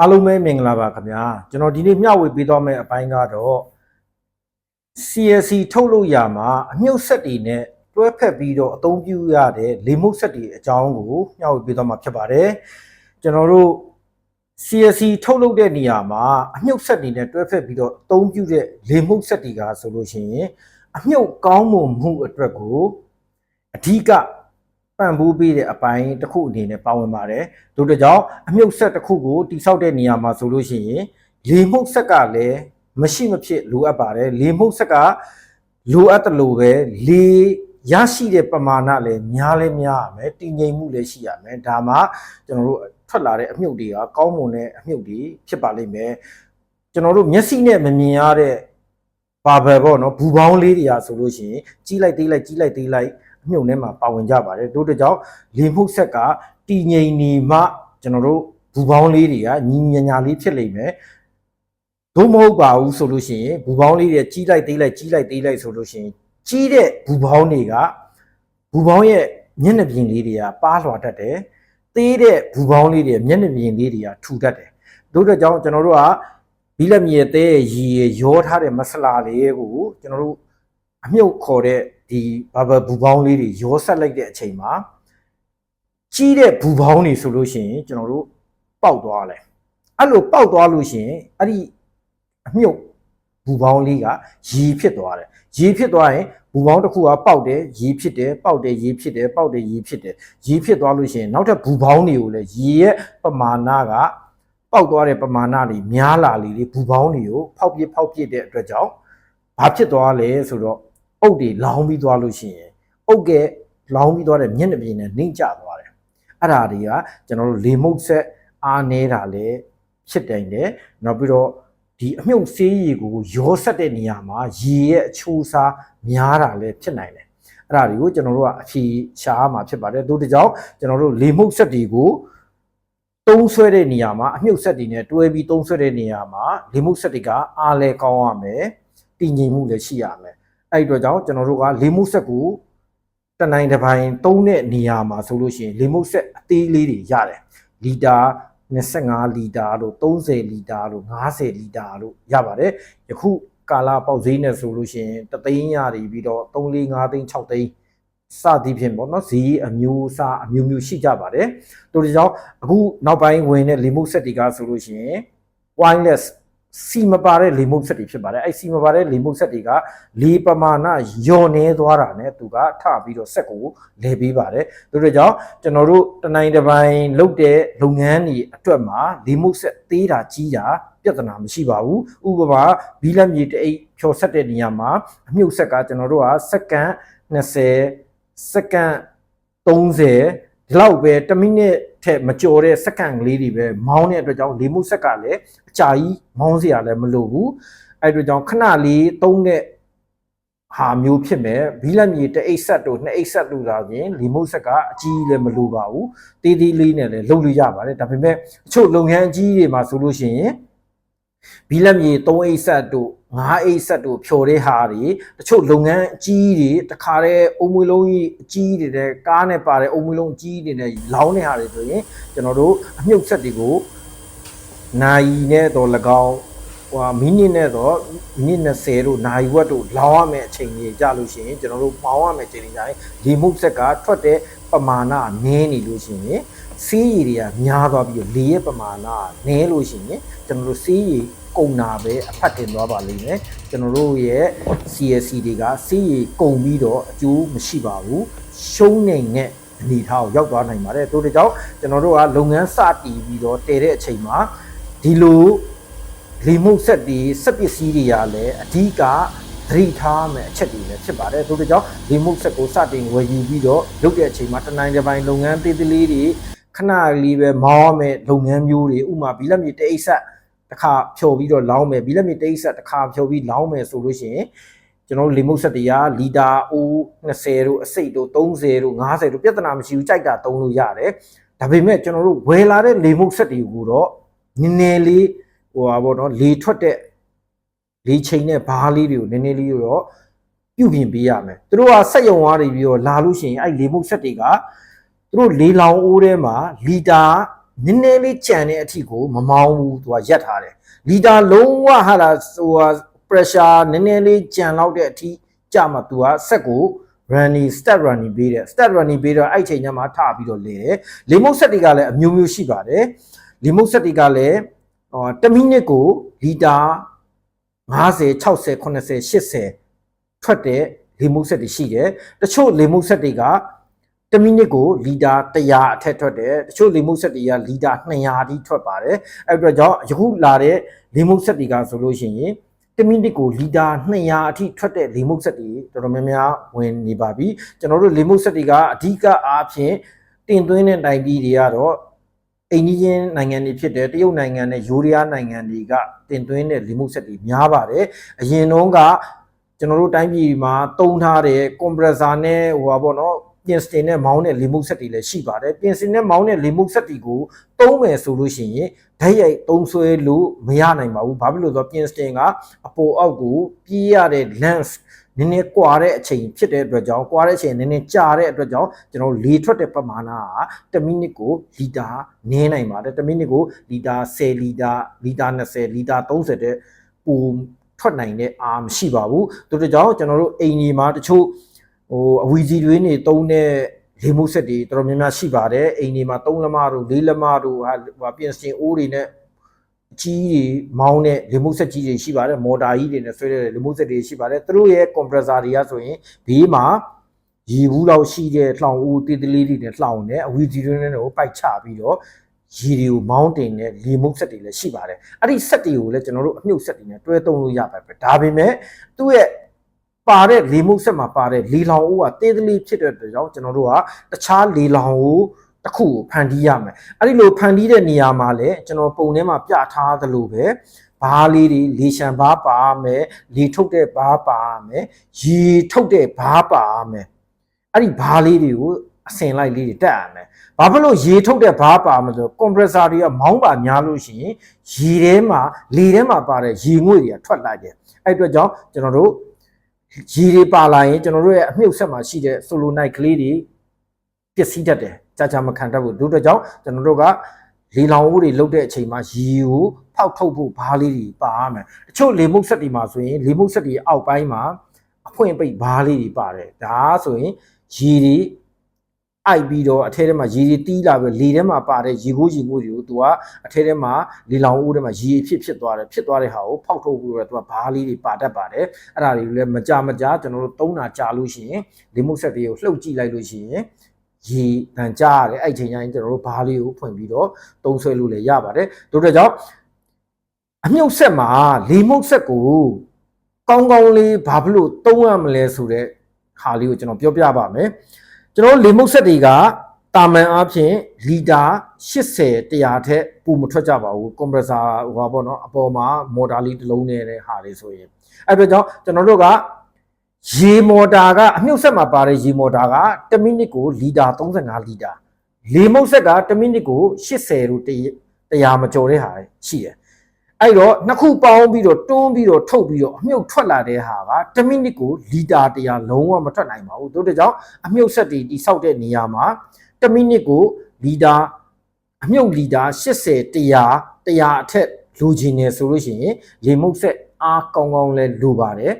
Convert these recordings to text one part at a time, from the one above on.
အားလုံးပဲမင်္ဂလာပါခင်ဗျာကျွန်တော်ဒီနေ့မျှဝေပေးသွားမယ့်အပိုင်းကတော့ CSC ထုတ်လို့ရမှာအမြုပ်ဆက်တွေနဲ့တွဲဖက်ပြီးတော့အသုံးပြုရတဲ့လေမှုတ်ဆက်တွေအကြောင်းကိုမျှဝေပေးသွားမှာဖြစ်ပါတယ်ကျွန်တော်တို့ CSC ထုတ်လုပ်တဲ့နေရာမှာအမြုပ်ဆက်တွေနဲ့တွဲဖက်ပြီးတော့အသုံးပြုတဲ့လေမှုတ်ဆက်တွေကဆိုလို့ရှိရင်အမြုပ်ကောင်းမွန်မှုအတွက်ကိုအဓိက ပံ့ပိုးပေးတဲ့အပိုင်းတစ်ခုအနေနဲ့ပါဝင်ပါတယ်တို့တို့ကြောင့်အမြုပ်ဆက်တစ်ခုကိုတိစောက်တဲ့နေရာမှာဆိုလို့ရှိရင်လေမှုတ်ဆက်ကလည်းမရှိမဖြစ်လိုအပ်ပါတယ်လေမှုတ်ဆက်ကလိုအပ်တယ်လို့ပဲလေရရှိတဲ့ပမာဏလည်းများလဲများရမယ်တည်ငြိမ်မှုလည်းရှိရမယ်ဒါမှကျွန်တော်တို့ထွက်လာတဲ့အမြုပ်တွေကကောင်းမွန်တဲ့အမြုပ်တွေဖြစ်ပါလိမ့်မယ်ကျွန်တော်တို့မျက်စိနဲ့မမြင်ရတဲ့ဘာဘယ်ပေါ့နော်ဘူပေါင်းလေးတွေကဆိုလို့ရှိရင်ကြီးလိုက်သေးလိုက်ကြီးလိုက်သေးလိုက် အမြုပ်ထဲမှာပါဝင်ကြပါတယ်တို့တို့ကြောင့်လေမှုတ်ဆက်ကတည်ငြိမ်နေမှကျွန်တော်တို့ဘူပေါင်းလေးတွေကညီညာညာလေးဖြစ်လိမ့်မယ်တို့မဟုတ်ပါဘူးဆိုလို့ရှိရင်ဘူပေါင်းလေးတွေကြီးလိုက်သေးလိုက်ကြီးလိုက်သေးလိုက်ဆိုလို့ရှိရင်ကြီးတဲ့ဘူပေါင်းတွေကဘူပေါင်းရဲ့မျက်နှာပြင်လေးတွေကပါလွှာတတ်တယ်သေးတဲ့ဘူပေါင်းလေးတွေမျက်နှာပြင်လေးတွေကထူတတ်တယ်တို့တို့ကြောင့်ကျွန်တော်တို့ကဘီလက်မြေသေးရဲ့ရီရောထားတဲ့မဆလာလေးကိုကျွန်တော်တို့အမြုပ်ခေါ်တဲ့ ဒီဘာဘဘူပေါင်းလေးတွေရောဆက်လိုက်တဲ့အချိန်မှာကြီးတဲ့ဘူပေါင်းတွေဆိုလို့ရှိရင်ကျွန်တော်တို့ပေါက်သွားတယ်အဲ့လိုပေါက်သွားလို့ရှိရင်အဲ့ဒီအမြုပ်ဘူပေါင်းလေးကရီဖြစ်သွားတယ်ရီဖြစ်သွားရင်ဘူပေါင်းတစ်ခုကပေါက်တယ်ရီဖြစ်တယ်ပေါက်တယ်ရီဖြစ်တယ်ပေါက်တယ်ရီဖြစ်တယ်ရီဖြစ်သွားလို့ရှိရင်နောက်ထပ်ဘူပေါင်းတွေကိုလည်းရီရဲ့ပမာဏကပေါက်သွားတဲ့ပမာဏတွေများလာလေလေဘူပေါင်းတွေကိုဖောက်ပြစ်ဖောက်ပြစ်တဲ့အတွက်ကြောင့်ဘာဖြစ်သွားလဲဆိုတော့ အုတ်တွေလောင်းပြီးသွားလို့ရှိရင်အုတ်ကဲလောင်းပြီးသွားတဲ့မျက်နှာပြင်နဲ့နှိမ့်ကျသွားတယ်အဲ့ဒါတွေကကျွန်တော်တို့လေမုတ်ဆက်အားနေတာလေဖြစ်တိုင်းတယ်နောက်ပြီးတော့ဒီအမြုပ်ဆေးရည်ကိုရောဆက်တဲ့နေရာမှာရေရဲ့အချိုးအစားများတာလည်းဖြစ်နိုင်တယ်အဲ့ဒါတွေကိုကျွန်တော်တို့ကအဖြေရှားမှာဖြစ်ပါတယ်တို့တကြောင်ကျွန်တော်တို့လေမုတ်ဆက်တွေကိုတုံးဆွဲတဲ့နေရာမှာအမြုပ်ဆက်တွေနဲ့တွဲပြီးတုံးဆွဲတဲ့နေရာမှာလေမုတ်ဆက်တွေကအားလဲကောင်းရမယ်တည်ငြိမ်မှုလည်းရှိရမယ် အဲ့ဒီတော့ကြောင့်ကျွန်တော်တို့ကလေမုတ်ဆက်ကိုတနိုင်တစ်ပိုင်းတုံးတဲ့နေရာမှာဆိုလို့ရှိရင်လေမုတ်ဆက်အသေးလေးတွေရတယ်လီတာ25လီတာလို့30လီတာလို့50လီတာလို့ရပါတယ်ယခုကာလာပေါက်ဈေးနဲ့ဆိုလို့ရှိရင်တသိန်းရနေပြီးတော့3 4 5သိန်း6သိန်းစသည်ဖြင့်ပေါ့နော်ဈေးအမျိုးအစားအမျိုးမျိုးရှိကြပါတယ်တို့ဒီကြောင့်အခုနောက်ပိုင်းဝင်တဲ့လီမုတ်ဆက်တွေကဆိုလို့ရှိရင် wireless စီမပါတဲ့လေမုတ်ဆက်တွေဖြစ်ပါတယ်အဲ့စီမပါတဲ့လေမုတ်ဆက်တွေကလေပမာဏညော်နေသွားတာ ਨੇ သူကထပြီးတော့ဆက်ကိုလဲပေးပါတယ်ဒါတို့ကြောင့်ကျွန်တော်တို့တနိုင်တစ်ပိုင်းလုပ်တဲ့လုပ်ငန်းတွေအတွက်မှာလေမုတ်ဆက်သေးတာကြီးတာပြဿနာမရှိပါဘူးဥပမာဘီလက်မြေတအိတ်ဖြော်ဆက်တဲ့နေရာမှာအမြုပ်ဆက်ကကျွန်တော်တို့ကစက္ကန့်20စက္ကန့်30ဒီလောက်ပဲ1မိနစ် ထက်မကျော်တဲ့စက္ကန့်ကလေးတွေပဲမောင်းတဲ့အတွက်ကြောင့်လေမှုဆက်ကလည်းအကြာကြီးမောင်းစရာလည်းမလိုဘူးအဲ့အတွက်ကြောင့်ခဏလေးသုံးတဲ့ဟာမျိုးဖြစ်မယ်ဘီလက်မြေတအိတ်ဆက်တို့နှစ်အိတ်ဆက်တို့လာရင်လီမုတ်ဆက်ကအကြီးလည်းမလိုပါဘူးတေးသေးလေးနဲ့လည်းလုပ်လို့ရပါတယ်ဒါပေမဲ့အချို့လုပ်ငန်းအကြီးတွေမှာဆိုလို့ရှိရင်ဘီလက်မြေ3အိတ်ဆက်တို့ 9အိတ်ဆက်တို့ဖြော်တဲ့ဟာတွေတချို့လုပ်ငန်းအကြီးတွေတခါတည်းအုံမွေလုံးကြီးအကြီးတွေတဲ့ကားနဲ့ပါတဲ့အုံမွေလုံးအကြီးတွေနဲ့လောင်းတဲ့ဟာတွေဆိုရင်ကျွန်တော်တို့အမြုပ်ဆက်တွေကိုနိုင်နဲ့တော့၎င်းဟိုမိနစ်နဲ့တော့မိနစ်20တို့နိုင်ဝက်တို့လောင်းရမယ့်အချိန်ကြီးကြလို့ရှိရင်ကျွန်တော်တို့ပေါင်းရမယ့်အချိန်ကြီးကြရင်ဒီမုတ်ဆက်ကထွက်တဲ့ပမာဏနည်းနေလို့ရှိရင် စီးရည်တွေကများသွားပြီးတော့လေရဲ့ပမာဏနည်းလို့ရှိရင်ကျွန်တော်တို့စီးရည်ကုန်တာပဲအဖတ်တင်သွားပါလိမ့်မယ်ကျွန်တော်တို့ရဲ့ CSC တွေကစီးရည်ကုန်ပြီးတော့အကျိုးမရှိပါဘူးရှုံးနေတဲ့အနေထားကိုရောက်သွားနိုင်ပါတယ်တို့တို့ကြောင့်ကျွန်တော်တို့ကလုပ်ငန်းစတည်ပြီးတော့တည်တဲ့အချိန်မှာဒီလိုလီမုတ်ဆက်တွေစက်ပစ္စည်းတွေကလည်းအဓိကသတိထားမယ်အချက်တွေလည်းဖြစ်ပါတယ်တို့တို့ကြောင့်လီမုတ်ဆက်ကိုစတင်ဝယ်ယူပြီးတော့လုပ်တဲ့အချိန်မှာတနိုင်တစ်ပိုင်းလုပ်ငန်းသေးသေးလေးတွေ ခဏလေးပဲမောင်းရမယ်လုပ်ငန်းမျိုးတွေဥမာဘီလက်မြေတအိတ်ဆက်တစ်ခါဖြော်ပြီးတော့လောင်းမယ်ဘီလက်မြေတအိတ်ဆက်တစ်ခါဖြော်ပြီးလောင်းမယ်ဆိုလို့ရှိရင်ကျွန်တော်တို့လေမုတ်ဆက်တရားလီတာအိုး20တို့အစိတ်တို့30တို့50တို့ပြဿနာမရှိဘူးကြိုက်တာသုံးလို့ရတယ်ဒါပေမဲ့ကျွန်တော်တို့ဝယ်လာတဲ့လေမုတ်ဆက်တွေကိုတော့နည်းနည်းလေးဟိုပါဘောနော်လေထွက်တဲ့လေချိန်နဲ့ဘားလေးတွေကိုနည်းနည်းလေးတော့ပြုပြင်ပေးရမယ်သူတို့ကစက်ယုံသွားတွေပြီးတော့လာလို့ရှိရင်အဲ့လေမုတ်ဆက်တွေက သူတို့လေလောင်အိုးထဲမှာလီတာနည်းနည်းလေးကြံတဲ့အထိကိုမမောင်းဘူးသူကရက်ထားတယ်လီတာလုံးဝဟာလာဟိုဟာ pressure နည်းနည်းလေးကြံလောက်တဲ့အထိကြာမှသူကဆက်ကို running step running ပေးတယ် step running ပေးတော့အဲ့ချိန်ညမှာထပြီးတော့လေတယ်လေမုတ်ဆက်တွေကလည်းအမျိုးမျိုးရှိပါတယ်လေမုတ်ဆက်တွေကလည်းဟော1မိနစ်ကိုလီတာ50 60 80 80ထွက်တဲ့လေမုတ်ဆက်တွေရှိတယ်တချို့လေမုတ်ဆက်တွေက 1မိနစ်ကိုလီတာ100အထက်ထွက်တယ်တချို့လေမုတ်ဆက်တွေကလီတာ200အထိထွက်ပါတယ်အဲ့အတွက်ကြောင့်ယခုလာတဲ့လေမုတ်ဆက်တွေကဆိုလို့ရှိရင်1မိနစ်ကိုလီတာ200အထိထွက်တဲ့လေမုတ်ဆက်တွေတော်တော်များများဝင်နေပါပြီကျွန်တော်တို့လေမုတ်ဆက်တွေကအဓိကအားဖြင့်တင်သွင်းတဲ့တိုင်ပြည်တွေကတော့အိန္ဒိယနိုင်ငံတွေဖြစ်တဲ့တရုတ်နိုင်ငံနဲ့ယူရီးယားနိုင်ငံတွေကတင်သွင်းတဲ့လေမုတ်ဆက်တွေများပါတယ်အရင်တုန်းကကျွန်တော်တို့တိုင်းပြည်မှာတုံးထားတဲ့ကွန်ပရက်ဆာနဲ့ဟိုပါပေါ့နော် ပြင်စတင်နဲ့မောင်းတဲ့လေမုတ်ဆက်တွေလည်းရှိပါတယ်ပြင်စတင်နဲ့မောင်းတဲ့လေမုတ်ဆက်တွေကိုသုံးမယ်ဆိုလို့ရှိရင်ဓာတ်ရိုက်သုံးဆွဲလို့မရနိုင်ပါဘူးဘာဖြစ်လို့လဲဆိုတော့ပြင်စတင်ကအပေါ်အောက်ကိုပြေးရတဲ့ lens နည်းနည်းကွာတဲ့အချိန်ဖြစ်တဲ့အတွက်ကြောင့်ကွာတဲ့အချိန်နည်းနည်းကြာတဲ့အတွက်ကြောင့်ကျွန်တော်လေထွက်တဲ့ပမာဏက1မိနစ်ကိုလီတာနည်းနိုင်ပါတယ်1မိနစ်ကိုလီတာ10လီတာလီတာ20လီတာ30တဲ့ပုံထွက်နိုင်တဲ့အာမရှိပါဘူးတို့တို့ကြောင့်ကျွန်တော်တို့အိမ်ကြီးမှာတချို့ ဟိုအဝီကြီးတွေနေတုံးတဲ့လေမှုဆက်တွေတော်တော်များများရှိပါတယ်အိမ်ကြီးမှာ3လက်မတို့4လက်မတို့ဟာပြင်စင်အိုးတွေနဲ့ကြီးတွေမောင်းတဲ့လေမှုဆက်ကြီးတွေရှိပါတယ်မော်တာကြီးတွေနဲ့ဆွဲတဲ့လေမှုဆက်တွေရှိပါတယ်သူတို့ရဲ့ compressor တွေကဆိုရင်ဘေးမှာရေဘူးလောက်ရှိတဲ့လှောင်ဦးတေးတလေးတွေနဲ့လှောင်တယ်အဝီကြီးတွေနဲ့ပိုက်ချပြီးတော့ရေတွေကိုမောင်းတင်တဲ့လေမှုဆက်တွေလည်းရှိပါတယ်အဲ့ဒီဆက်တွေကိုလည်းကျွန်တော်တို့အမြုပ်ဆက်တွေနဲ့တွဲသုံးလို့ရပါတယ်ဒါပေမဲ့သူ့ရဲ့ ပါတဲ့လေမှုဆက်မှာပါတဲ့လေလောင်ဦးကတေးတလေးဖြစ်တဲ့အတွက်ကြောင့်ကျွန်တော်တို့ကတခြားလေလောင်ဦးတစ်ခုကိုဖန်တီးရမယ်အဲ့ဒီလိုဖန်တီးတဲ့နေရာမှာလည်းကျွန်တော်ပုံထဲမှာပြထားသလိုပဲဘားလေးတွေလေရှံဘားပါမယ်လေထုတ်တဲ့ဘားပါမယ်ရေထုတ်တဲ့ဘားပါမယ်အဲ့ဒီဘားလေးတွေကိုအစင်လိုက်လေးတွေတက်ရမယ်ဘာဖြစ်လို့ရေထုတ်တဲ့ဘားပါမလို့ကွန်ပရက်ဆာတွေကမောင်းပါများလို့ရှိရင်ရေထဲမှာလေထဲမှာပါတဲ့ရေငွေ့တွေကထွက်လာတယ်အဲ့အတွက်ကြောင့်ကျွန်တော်တို့ ရေတွေပါလာရင်ကျွန်တော်တို့ရဲ့အမြုပ်ဆက်မှာရှိတဲ့ဆိုလိုနိုက်ကလေးတွေပျက်စီးတတ်တယ်ကြာကြာမခံတတ်ဘူးတို့အတွက်ကြောင့်ကျွန်တော်တို့ကလေလောင်ဦးတွေလုတ်တဲ့အချိန်မှာရေကိုဖောက်ထုတ်ဖို့ဘားလေးတွေပါရမယ်တချို့လေမုတ်ဆက်တွေမှာဆိုရင်လေမုတ်ဆက်တွေအောက်ပိုင်းမှာအဖွင့်ပိတ်ဘားလေးတွေပါတယ်ဒါဆိုရင်ရေတွေ အိုက်ပြီးတော့အထဲထဲမှာရေတွေတီးလာပြီးလေထဲမှာပါတဲ့ရေကိုးရေကိုးတွေကိုသူကအထဲထဲမှာလေလောင်ဦးထဲမှာရေဖြစ်ဖြစ်သွားတယ်ဖြစ်သွားတဲ့ဟာကိုဖောက်ထုတ်ပြီးတော့သူကဘားလေးတွေပါတတ်ပါတယ်အဲ့ဒါတွေလည်းမကြမကြကျွန်တော်တို့သုံးတာကြာလို့ရှိရင်လေမုတ်ဆက်တွေကိုလှုပ်ကြည့်လိုက်လို့ရှိရင်ရေတန်ကြားရတယ်အဲ့ချိန်ကျရင်ကျွန်တော်တို့ဘားလေးကိုဖွင့်ပြီးတော့သုံးဆွဲလို့လည်းရပါတယ်တို့တဲ့ကြောင့်အမြုပ်ဆက်မှာလေမုတ်ဆက်ကိုကောင်းကောင်းလေးဘာဖြစ်လို့သုံးရမလဲဆိုတဲ့ဟာလေးကိုကျွန်တော်ပြောပြပါမယ် ကျွန်တော်လေမုတ်ဆက်တွေကတာမန်အားဖြင့်လီတာ80 100ထက်ပိုမထွက်ကြပါဘူးကွန်ပရက်ဆာဟိုပါပေါ့နော်အပေါ်မှာမော်တာလေးတစ်လုံးနေတဲ့ဟာလေးဆိုရင်အဲ့အတွက်ကြောင့်ကျွန်တော်တို့ကရေမော်တာကအမြုပ်ဆက်မှာပါတဲ့ရေမော်တာက1မိနစ်ကိုလီတာ35လီတာလေမုတ်ဆက်က1မိနစ်ကို80လို့တရားမကျော်တဲ့ဟာရှိတယ် အဲ့တော့နှစ်ခုပေါင်းပြီးတော့တွန်းပြီးတော့ထုတ်ပြီးတော့အမြုပ်ထွက်လာတဲ့ဟာက1မိနစ်ကိုလီတာ100လုံးဝမထွက်နိုင်ပါဘူးတို့တကြောင်အမြုပ်ဆက်တွေတိဆောက်တဲ့နေရာမှာ1မိနစ်ကိုလီတာအမြုပ်လီတာ80 100 100အထက်လိုချင်နေဆိုလို့ရှိရင်ရေမုတ်ဆက်အားကောင်းကောင်းလဲလိုပါတယ်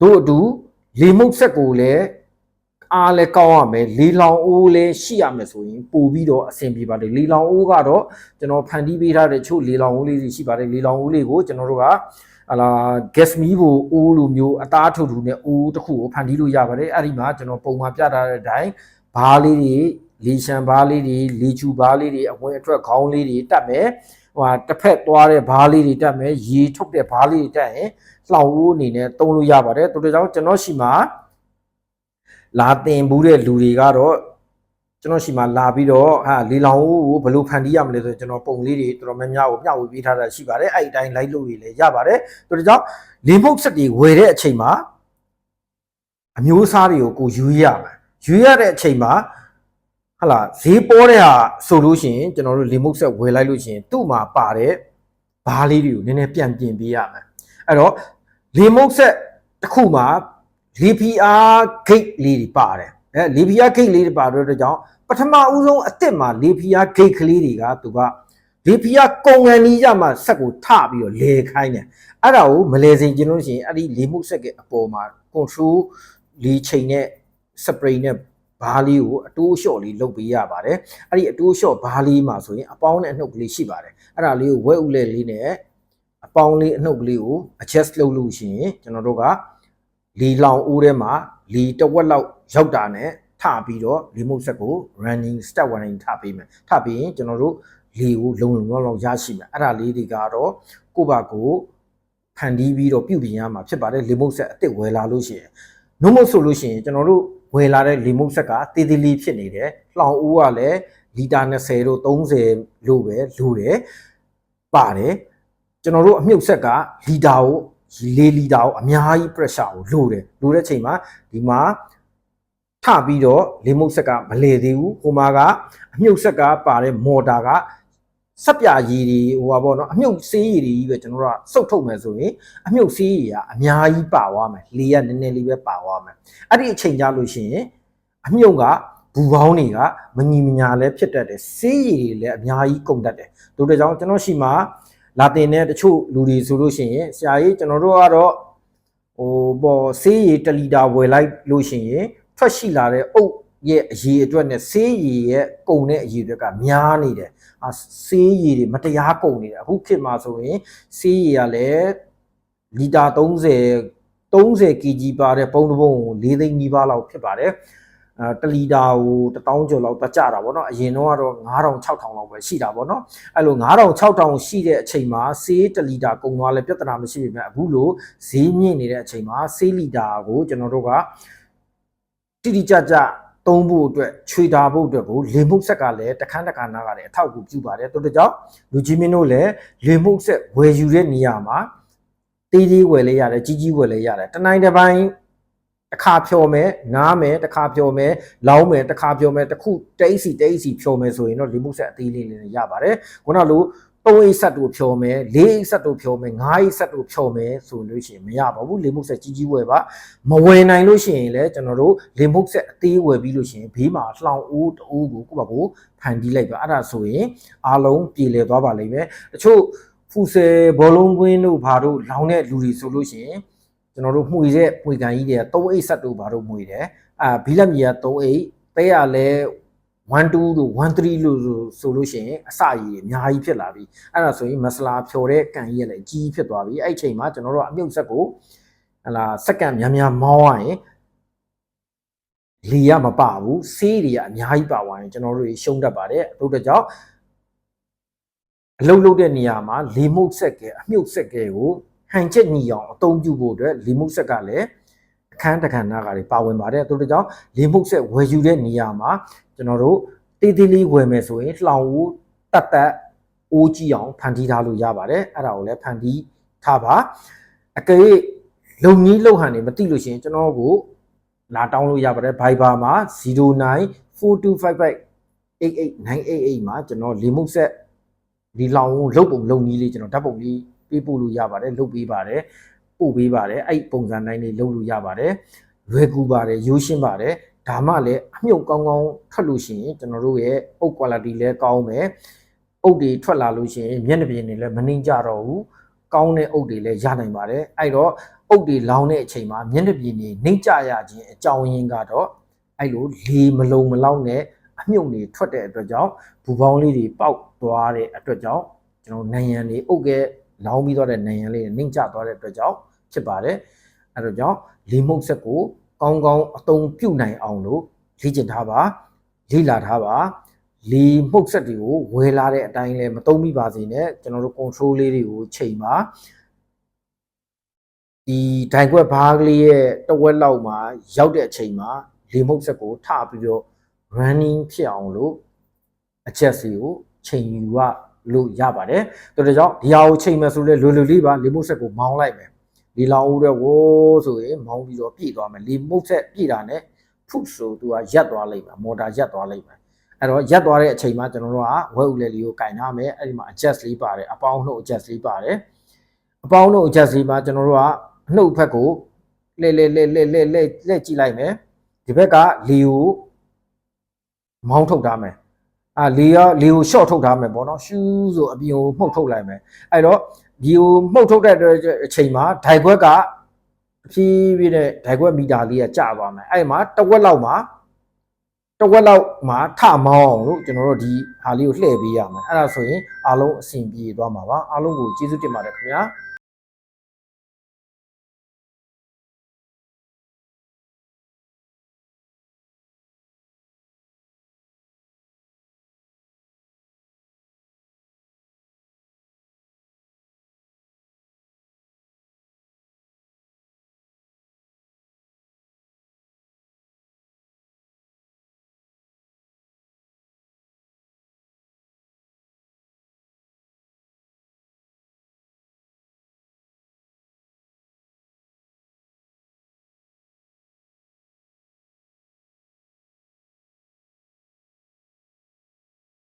တို့အတူလေမုတ်ဆက်ကိုလည်း အားလည်းကောင်းရမယ်လေလောင်အိုးလည်းရှိရမယ်ဆိုရင်ပို့ပြီးတော့အဆင်ပြေပါတယ်လေလောင်အိုးကတော့ကျွန်တော်ဖန်တီးပေးထားတဲ့ချို့လေလောင်အိုးလေးတွေရှိပါတယ်လေလောင်အိုးလေးကိုကျွန်တော်တို့ကဟာလာ gas မီးကိုအိုးလိုမျိုးအသားထုထူနဲ့အိုးတစ်ခုကိုဖန်တီးလို့ရပါတယ်အဲ့ဒီမှာကျွန်တော်ပုံမှန်ပြထားတဲ့အတိုင်းဘားလေးတွေလေရှံဘားလေးတွေလေချူဘားလေးတွေအဝင်အထွက်ခေါင်းလေးတွေတက်မယ်ဟိုတစ်ဖက်သွားတဲ့ဘားလေးတွေတက်မယ်ရေထုတ်တဲ့ဘားလေးတွေတက်ရင်လှောင်အိုးအနေနဲ့သုံးလို့ရပါတယ်တို့ကြောင့်ကျွန်တော်ရှိမှာ လာတင်ဘူးတဲ့လူတွေကတော့ကျွန်တော်ရှိမှလာပြီးတော့ဟာလေလောင်ကိုဘယ်လိုဖန်တီးရမလဲဆိုကျွန်တော်ပုံလေးတွေတော်တော်များများကိုမျှဝေပေးထားတာရှိပါတယ်အဲ့ဒီအတိုင်းလိုက်လို့ရလည်းရပါတယ်ဒါကြောင့်လေမုတ်ဆက်တွေဝယ်တဲ့အချိန်မှာအမျိုးအစားတွေကိုကိုယူရမယ်ယူရတဲ့အချိန်မှာဟလာဈေးပေါ်တဲ့ဟာဆိုလို့ရှိရင်ကျွန်တော်တို့လေမုတ်ဆက်ဝယ်လိုက်လို့ရှိရင်သူ့မှာပါတဲ့ဘားလေးတွေကိုနည်းနည်းပြန်ပြင်ပေးရမယ်အဲ့တော့လေမုတ်ဆက်တစ်ခုမှာ VPR gate လေးတွေပါတယ်အဲလီဘီယာဂိတ်လေးတွေပါတော့တဲ့ကြောင့်ပထမဦးဆုံးအစ်စ်မှာလီဘီယာဂိတ်ကလေးတွေကသူကလီဘီယာကုန်ကန်ကြီးရမှဆက်ကိုထပြီးတော့လေခိုင်းတယ်အဲ့ဒါကိုမလဲစင်ကျင်လို့ရှိရင်အဲ့ဒီလေမှုဆက်ကအပေါ်မှာ control လီချိန်နဲ့ spray နဲ့ဘားလေးကိုအတိုးလျှော့လေးလုပ်ပေးရပါတယ်အဲ့ဒီအတိုးလျှော့ဘားလေးမှာဆိုရင်အပေါင်းနဲ့အနှုတ်ကလေးရှိပါတယ်အဲ့ဒါလေးကိုဝဲဥလဲလေးနဲ့အပေါင်းလေးအနှုတ်ကလေးကို adjust လုပ်လို့ရှိရင်ကျွန်တော်တို့က လီလောင်အိုးထဲမှာလီတစ်ဝက်လောက်ရောက်တာနဲ့ထပြီးတော့ remote set ကို running step running ထပေးမယ်ထပြီးရင်ကျွန်တော်တို့လီကိုလုံလုံလောက်လောက်ရရှိမယ်အဲ့ဒါလေးတွေကတော့ကိုယ့်ဘာကိုဖန်တီးပြီးတော့ပြုပြင်ရမှာဖြစ်ပါတယ် remote set အစ်စ်ဝယ်လာလို့ရှိရင်နှုတ်မဆိုလို့ရှိရင်ကျွန်တော်တို့ဝယ်လာတဲ့လီမုတ်ဆက်ကတေးသေးလေးဖြစ်နေတယ်။လောင်အိုးကလည်းလီတာ20တို့30လို့ပဲလိုတယ်ပါတယ်။ကျွန်တော်တို့အမြုပ်ဆက်ကလီတာကို 4လီတာကိုအများကြီး pressure ကိုလိုတယ်။လိုတဲ့ချိန်မှာဒီမှာထပြီးတော့လီမုတ်ဆက်ကမလဲသေးဘူး။ဟိုမှာကအမြုပ်ဆက်ကပါတဲ့မော်တာကစက်ပြရည်တွေဟိုပါပေါ့နော်အမြုပ်ဆေးရည်တွေကြီးပဲကျွန်တော်တို့ကစုပ်ထုတ်မယ်ဆိုရင်အမြုပ်ဆေးရည်ကအများကြီးပါသွားမယ်လေကနည်းနည်းလေးပဲပါသွားမယ်အဲ့ဒီအချိန်ကြလို့ရှိရင်အမြုပ်ကဘူပေါင်းတွေကမညီမညာလဲဖြစ်တတ်တယ်ဆေးရည်တွေလည်းအများကြီးကုန်တတ်တယ်တို့တဲ့ကြောင့်ကျွန်တော်ရှိမှာ လာတင်တဲ့တချို့လူတွေဆိုလို့ရှိရင်ဆရာကြီးကျွန်တော်တို့ကတော့ဟိုပေါ့ဆေးရည်1လီတာဝယ်လိုက်လို့ရှိရင်ထွက်ရှိလာတဲ့အုပ်ရဲ့အရေးအတွက်နဲ့ဆေးရည်ရဲ့ကုန်တဲ့အရေးအတွက်ကများနေတယ်အာဆေးရည်တွေမတရားကုန်နေတယ်အခုခေတ်မှာဆိုရင်ဆေးရည်ကလည်းလီတာ30 30 kg ပါတဲ့ပုံတစ်ပုံကို၄သိန်းနီးပါးလောက်ဖြစ်ပါတယ်အဲ တလီတာကို1000ကျော်လောက်တကြတာပေါ့နော်အရင်တော့ကတော့9000 6000လောက်ပဲရှိတာပေါ့နော်အဲ့လို9000 6000ရှိတဲ့အချိန်မှာဆေး1လီတာကုန်သွားလဲပြဿနာမရှိပေမဲ့အခုလိုဈေးမြင့်နေတဲ့အချိန်မှာဆေးလီတာကိုကျွန်တော်တို့ကတိတိကျကျသုံးဖို့အတွက်ခြွေတာဖို့အတွက်ကိုလေမှုဆက်ကလည်းတခန်းတခါနာကလည်းအထောက်အကူပြုပါတယ်တို့တို့ကြောင့်လူကြီးမင်းတို့လည်းလေမှုဆက်ဝယ်ယူတဲ့နေရာမှာတေးသေးဝယ်လဲရတယ်ကြီးကြီးဝယ်လဲရတယ်တနိုင်တစ်ပိုင်း တစ်ခါဖြော်မယ်နားမယ်တစ်ခါဖြော်မယ်လောင်းမယ်တစ်ခါဖြော်မယ်တစ်ခုတိတ်စီတိတ်စီဖြော်မယ်ဆိုရင်တော့လေမှုဆက်အသေးလေးလေးရပါတယ်ခုနလို3အိတ်ဆက်တို့ဖြော်မယ်4အိတ်ဆက်တို့ဖြော်မယ်5အိတ်ဆက်တို့ဖြော်မယ်ဆိုလို့ရှိရင်မရပါဘူးလေမှုဆက်ကြီးကြီးဝယ်ပါမဝယ်နိုင်လို့ရှိရင်လည်းကျွန်တော်တို့လေမှုဆက်အသေးဝယ်ပြီးလို့ရှိရင်ဘေးမှာလှောင်အိုးတိုးကိုကိုယ့်ဘာကိုဖန်တီးလိုက်ပါအဲ့ဒါဆိုရင်အားလုံးပြည်လည်သွားပါလိမ့်မယ်တချို့ဖူဆယ်ဘောလုံးကွင်းတို့ဘာတို့လောင်တဲ့လူတွေဆိုလို့ရှိရင် ကျွန်တော်တို့မှွေတဲ့မှွေကန်ကြီးတွေက3အိတ်ဆက်တို့ဘာတို့မှွေတယ်အာဘီလက်မြေက3အိတ်တဲရလဲ1 2လို့1 3လို့ဆိုလို့ရှိရင်အစကြီးအများကြီးဖြစ်လာပြီအဲ့ဒါဆိုရင်မဆလာဖြော်တဲ့ကန်ကြီးကလည်းအကြီးဖြစ်သွားပြီအဲ့ဒီချိန်မှာကျွန်တော်တို့ကအမြုပ်ဆက်ကိုဟလာစက္ကန့်များများမောင်းရရင်လီရမပဘူးဆေးတွေကအများကြီးပါသွားရင်ကျွန်တော်တို့ရှုံးတတ်ပါတယ်တို့တော့ကြောင့်အလုတ်လုတ်တဲ့နေရာမှာလီမုတ်ဆက်ကဲအမြုပ်ဆက်ကဲကို ဟန်ချက်ညီအောင်အသုံးပြုဖို့အတွက်လီမုတ်ဆက်ကလည်းအခန်းတခဏကတွေပါဝင်ပါတယ်တို့တော့ကြောင့်လီမုတ်ဆက်ဝယ်ယူတဲ့နေရာမှာကျွန်တော်တို့တေးသေးလေးဝယ်မယ်ဆိုရင်လှောင်ဦးတတ်တတ်အိုးကြီးအောင်ဖန်တီးထားလို့ရပါတယ်အဲ့ဒါကိုလည်းဖန်တီးထားပါအကယ်၍လုံကြီးလုံဟန်နေမသိလို့ရှိရင်ကျွန်တော်ကိုလာတောင်းလို့ရပါတယ် Viber မှာ0942558888မှာကျွန်တော်လေမုတ်ဆက်ဒီလောင်လုတ်ပုံလုံကြီးလေးကျွန်တော်ဓာတ်ပုံလေး ပေးပို့လို့ရပါတယ်လုတ်ပေးပါတယ်ပို့ပေးပါတယ်အဲ့ပုံစံတိုင်းလေးလုပ်လို့ရပါတယ်လွယ်ကူပါတယ်ရိုးရှင်းပါတယ်ဒါမှလည်းအမြုပ်ကောင်းကောင်းထွက်လို့ရှိရင်ကျွန်တော်တို့ရဲ့အုပ် quality လည်းကောင်းမယ်အုပ်တွေထွက်လာလို့ရှိရင်မျက်နှာပြင်တွေလည်းမနှင်းကြတော့ဘူးကောင်းတဲ့အုပ်တွေလည်းရနိုင်ပါတယ်အဲ့တော့အုပ်တွေလောင်းတဲ့အချိန်မှာမျက်နှာပြင်တွေနှိမ့်ကြရခြင်းအကြောင်းရင်းကတော့အဲ့လိုလေမလုံမလောက်နဲ့အမြုပ်တွေထွက်တဲ့အတွက်ကြောင့်ဘူပေါင်းလေးတွေပေါက်သွားတဲ့အတွက်ကြောင့်ကျွန်တော်နိုင်ရန်တွေအုပ်ကဲ လောင်းပြီးတော့တဲ့နိုင်ရန်လေးတွေနှိမ့်ကျသွားတဲ့အတွက်ကြောင့်ဖြစ်ပါတယ်အဲ့တော့ကြောင့်လေမုတ်ဆက်ကိုကောင်းကောင်းအသုံးပြုနိုင်အောင်လို့လေ့ကျင့်ထားပါလေ့လာထားပါလေမှုတ်ဆက်တွေကိုဝယ်လာတဲ့အတိုင်းလဲမသုံးမိပါစေနဲ့ကျွန်တော်တို့ control လေးတွေကိုချိန်ပါဒီဒိုင်ခွက်ဘားကလေးရဲ့တဝက်လောက်မှာရောက်တဲ့အချိန်မှာလေမှုတ်ဆက်ကိုထပြီးတော့ running ဖြစ်အောင်လို့အချက်စီကိုချိန်ယူရ လို့ရပါတယ်ဒါကြောင့်ဒီဟာကိုချိန်မယ်ဆိုလဲလွယ်လွယ်လေးပါလေမှုတ်ဆက်ကိုမောင်းလိုက်မယ်လေလောင်ဦးတဲ့ဝိုးဆိုရင်မောင်းပြီးတော့ပြည့်သွားမယ်လေမှုတ်ဆက်ပြည့်တာနဲ့ဖုဆိုသူကရက်သွားလိုက်မယ်မော်တာရက်သွားလိုက်မယ်အဲ့တော့ရက်သွားတဲ့အချိန်မှာကျွန်တော်တို့ကဝဲဦးလေလေးကိုကင်ထားမယ်အဲ့ဒီမှာ adjust လေးပါတယ်အပေါင်းနှုတ် adjust လေးပါတယ်အပေါင်းနှုတ် adjust လေးမှာကျွန်တော်တို့ကအနှုတ်ဖက်ကိုလှည့်လှည့်လှည့်လှည့်လှည့်လှည့်လှည့်ကြည့်လိုက်မယ်ဒီဘက်ကလေကိုမောင်းထုတ်ထားမယ် အာလေရောလေကိုရှော့ထုတ်ထားမယ်ပေါ့နော်ရှူးဆိုအပြင်ကိုမှုတ်ထုတ်လိုက်မယ်အဲ့တော့ဒီကိုမှုတ်ထုတ်တဲ့အချိန်မှာဒိုင်ခွက်ကဖြည်းဖြည်းနဲ့ဒိုင်ခွက်မီတာလေးကကျသွားမယ်အဲ့မှာတစ်ဝက်လောက်မှာတစ်ဝက်လောက်မှာထမောင်းအောင်လို့ကျွန်တော်တို့ဒီဟာလေးကိုလှည့်ပေးရမယ်အဲ့ဒါဆိုရင်အားလုံးအဆင်ပြေသွားမှာပါအားလုံးကိုကျေးဇူးတင်ပါတယ်ခင်ဗျာ